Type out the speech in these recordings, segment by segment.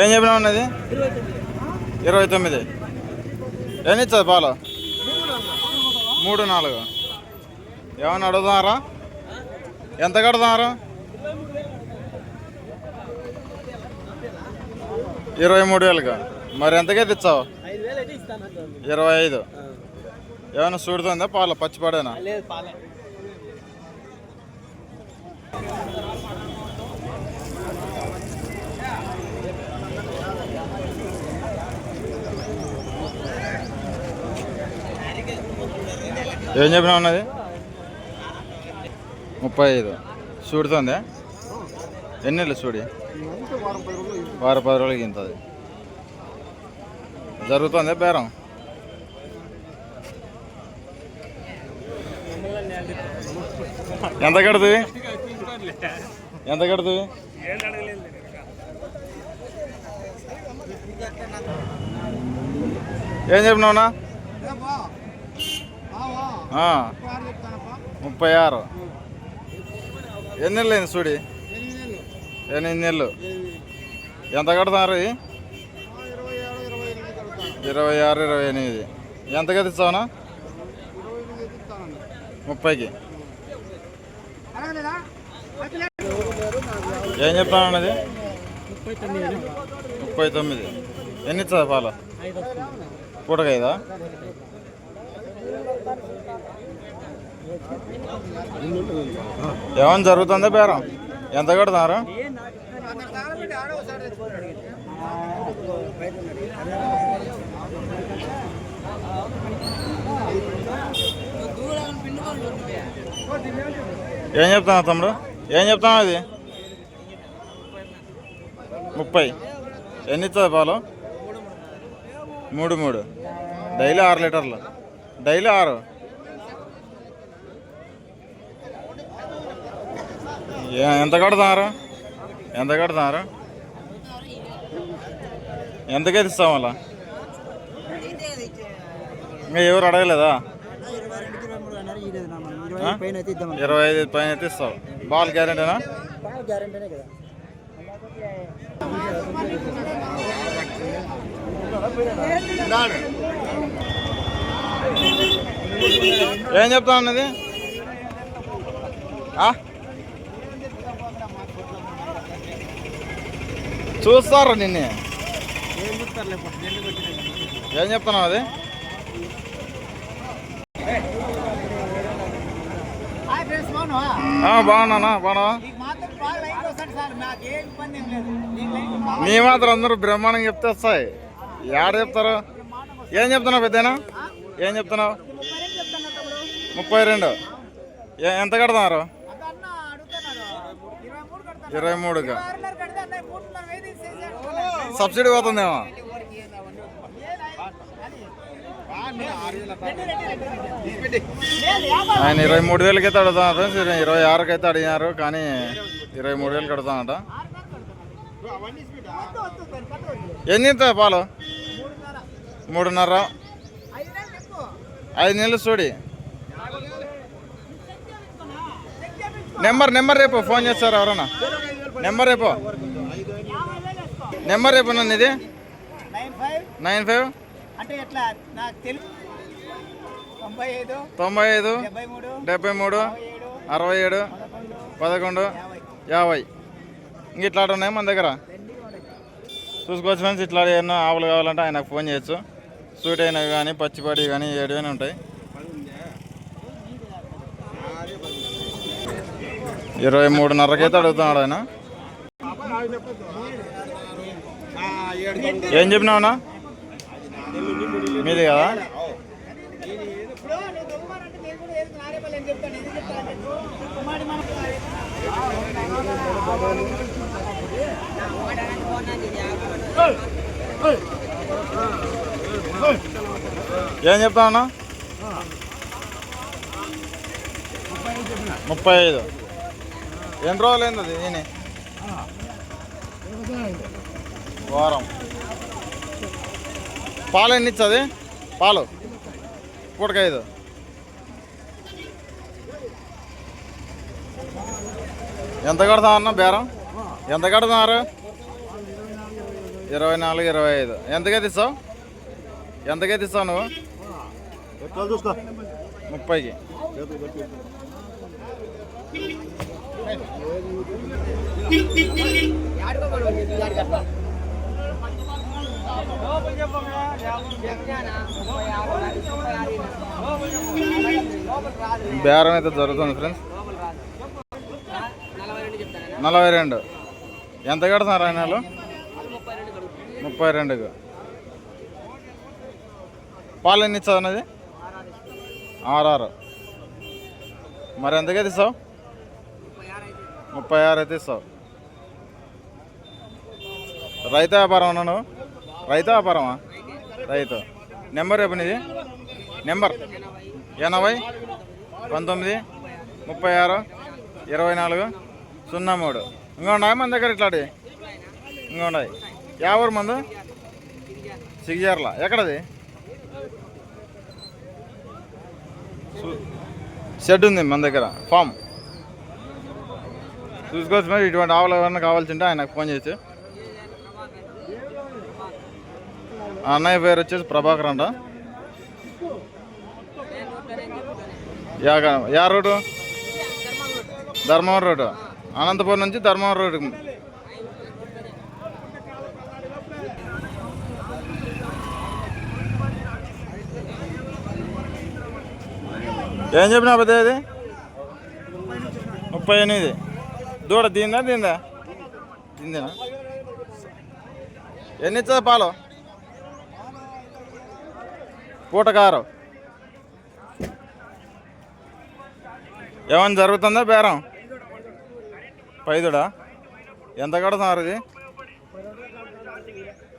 ఏం చెప్పినా ఉన్నది ఇరవై తొమ్మిది. ఏం ఇచ్చదు పాలు? మూడు నాలుగు. ఏమన్నా అడుగుతున్నారా? ఎంత కడుతున్నారు? ఇరవై మూడు వేలుగా. మరి ఎంతకైతే ఇచ్చావు? ఇరవై ఐదు. ఏమైనా చూడుతుందా పాలు? పచ్చిపడేనా ఏం చెప్పినా ఉన్నది ముప్పై ఐదు చూడుతుంది ఎన్ని నెలలు చూడి వారం పది రోజులకి ఇంతది జరుగుతుంది బేరం ఎంత కడుతుంది ఎంత కడుతుంది ఏం చెప్పినావునా ముప్పై ఆరు. ఎన్ని నెలలు అయింది చూడి ఎనిమిది నెలలు. ఎంత కడుతున్నారు ఇరవై ఆరు ఇరవై ఎనిమిది. ఎంత కదిస్తావునా ముప్పైకి. ఏం చెప్తాను ముప్పై తొమ్మిది. ఎన్ని ఇస్తుంది పాలు? పూటకైదా? ఏమైనా జరుగుతుందా బేరం? ఎంత కడుతున్నారు? ఏం చెప్తాను తమ్ముడు? ఏం చెప్తాను అది? ముప్పై. ఎన్ని ఇస్తుంది పాలు? మూడు మూడు. డైలీ ఆరు లీటర్లు. డైలీ ఆరు. ఎంత కడుతున్నారు? ఎంత కడుతున్నారు? ఎంతకైతే ఇస్తాం అలా ఇంకా ఎవరు అడగలేదా? ఇరవై ఐదు పైన అయితే ఇస్తావు. బాల్ గ్యారెంటీనా? గ్యారంటీనే కదా. ఏం చెప్తా ఉన్నది? ఆ? చూస్తారు నిన్ను? ఏం చెప్తున్నావు అది హాయ్ ఫ్రెండ్స్ బాగున్నావా ఆ, బాగున్నానా బాగున్నావా నీకు మాత్రం బాగా లైన్ వస్తాడు సార్ నాకు ఏ ఇబ్బంది ఏం లేదు నీకు లైన్ బాగా నీ మాత్రం అందరూ బ్రహ్మాండంగా చెప్తే వస్తాయి. ఏడ చెప్తారు? ఏం చెప్తున్నావు పెద్దనా ఏం చెప్తున్నావు? ముప్పై రెండు. ఎంత అడుగుతున్నాడు ఇరవై మూడుగా. సబ్సిడీ పోతుందేమో? ఆయన ఇరవై మూడు వేలకి అయితే అడుగుతున్నారు ఇరవై ఆరుకి అయితే అడిగినారు కానీ ఇరవై మూడు వేలు కడుతానట. ఎన్ని ఇస్తాయి పాలు? మూడున్నర. ఐదు నెలలు చూడి నెంబర్ నెంబర్ రేపు ఫోన్ చేస్తారు ఎవరన్నా? నెంబర్ రేపు. నెంబర్ రేపు నన్ను ఇది నైన్ ఫైవ్. అంటే ఎట్లా? నాకు తెలుసు తొంభై ఐదు తొంభై ఐదు డెబ్బై మూడు డెబ్బై మూడు ఏడు అరవై ఏడు పదకొండు యాభై. ఇంక ఇట్లా ఉన్నాయి మన దగ్గర? చూసుకోవచ్చు ఫ్రెండ్స్ ఇట్లా ఎన్నో ఆవులు కావాలంటే ఆయనకు ఫోన్ చేయొచ్చు. సూట్ అయినవి కానీ పచ్చిపడి కానీ ఏడువైనా ఉంటాయి. ఇరవై మూడున్నరకైతే అడుగుతున్నాడు ఆయన. ఏం చెప్పినావునా మీది కదా? ఏం చెప్తా అన్నా ముప్పై ఐదు. ఎన్ని రోజులు అయింది అది? దీని వారం. పాలు ఎన్ని ఇచ్చది? పాలు. పూటక ఐదు ఎంత కడతా అన్న బేరం? ఎంత కడుతున్నారు? ఇరవై నాలుగు ఇరవై ఐదు. ఎంతకే తీస్తావు ఎంతకే తీస్తావు నువ్వు? ముప్పైకి. బేరం అయితే జరుగుతుంది ఫ్రెండ్స్. నలభై రెండు. ఎంత కడుతున్నారు ఆయన ముప్పై రెండుకు. పాలు ఎన్ని ఇచ్చావు అన్నది? ఆర్ఆర్ మరి ఎంతకైతే ఇస్తావు? ముప్పై ఆరు అయితే ఇస్తావు. రైతు వ్యాపారం అన్నా నువ్వు? రైతు వ్యాపారమా? రైతు. నెంబర్ రేపు నీది నెంబర్. ఎనభై పంతొమ్మిది ముప్పై ఆరు ఇరవై నాలుగు సున్నా మూడు. ఇంకా ఉన్నాయి మన దగ్గర ఇట్లాంటివి? ఇంకా ఉన్నాయి. యా ఊరు మందు? సిగ్జర్ల. ఎక్కడది? షెడ్ ఉంది మన దగ్గర. ఫామ్. చూసుకోవచ్చు మరి ఇటువంటి ఆవులు ఎవరైనా కావాల్సి ఉంటే ఆయనకు ఫోన్ చేసి అన్నయ్య పేరు వచ్చేసి ప్రభాకర్ అంట. యా యా రోడ్డు? ధర్మవరం రోడ్డు. అనంతపురం నుంచి ధర్మవరం రోడ్డు ఏం చెప్పినా పెద్ద అది ముప్పై ఎనిమిది. దూడ దీందా దీందా దీందేనా ఎన్ని ఇచ్చా పాలు? పూటకారం ఏమైనా జరుగుతుందా బేరం? పైదుడా? ఎంత కడుతున్నారు ఇది?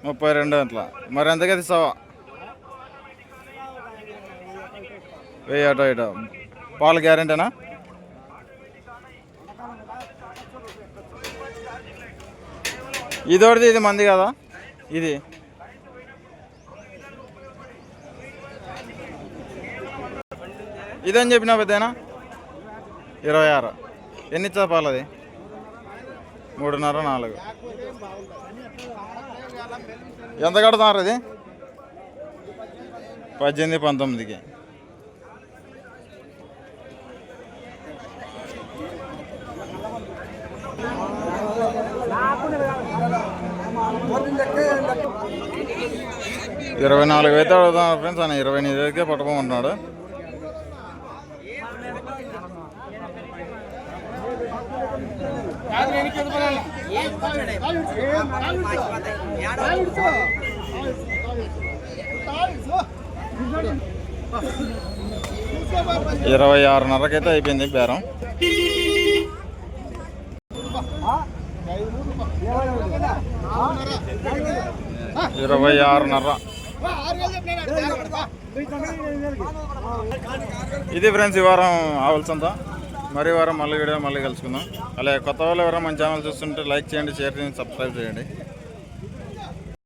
ముప్పై రెండు గంటల మరి ఎంతగా సవా వెయ్యి అటో ఇటో. పాలు గ్యారెంటీనా? ఇదోటిది ఇది మంది కదా? ఇది. ఇదని చెప్పినా పెద్దనా ఇరవై ఆరు. ఎన్ని చెప్పాలి అది మూడున్నర నాలుగు. ఎంత కడుతున్నారు అది పద్దెనిమిది పంతొమ్మిదికి. ఇరవై నాలుగు అయితే అడుగుతున్నారు ఫ్రెండ్స్ ఆయన ఇరవై ఎనిమిది అయితే పట్టుకోమంటున్నాడు. ఇరవై ఆరున్నరకైతే అయిపోయింది బేరం. ఇరవై ఆరున్నర. ఇది ఫ్రెండ్స్ ఈ వారం ఆవల్సంతా మరి వారం మళ్ళీ వీడియో మళ్ళీ కలుసుకుందాం. అలాగే కొత్త వాళ్ళు ఎవరైనా మన ఛానల్ చూస్తుంటే లైక్ చేయండి షేర్ చేయండి సబ్స్క్రైబ్ చేయండి.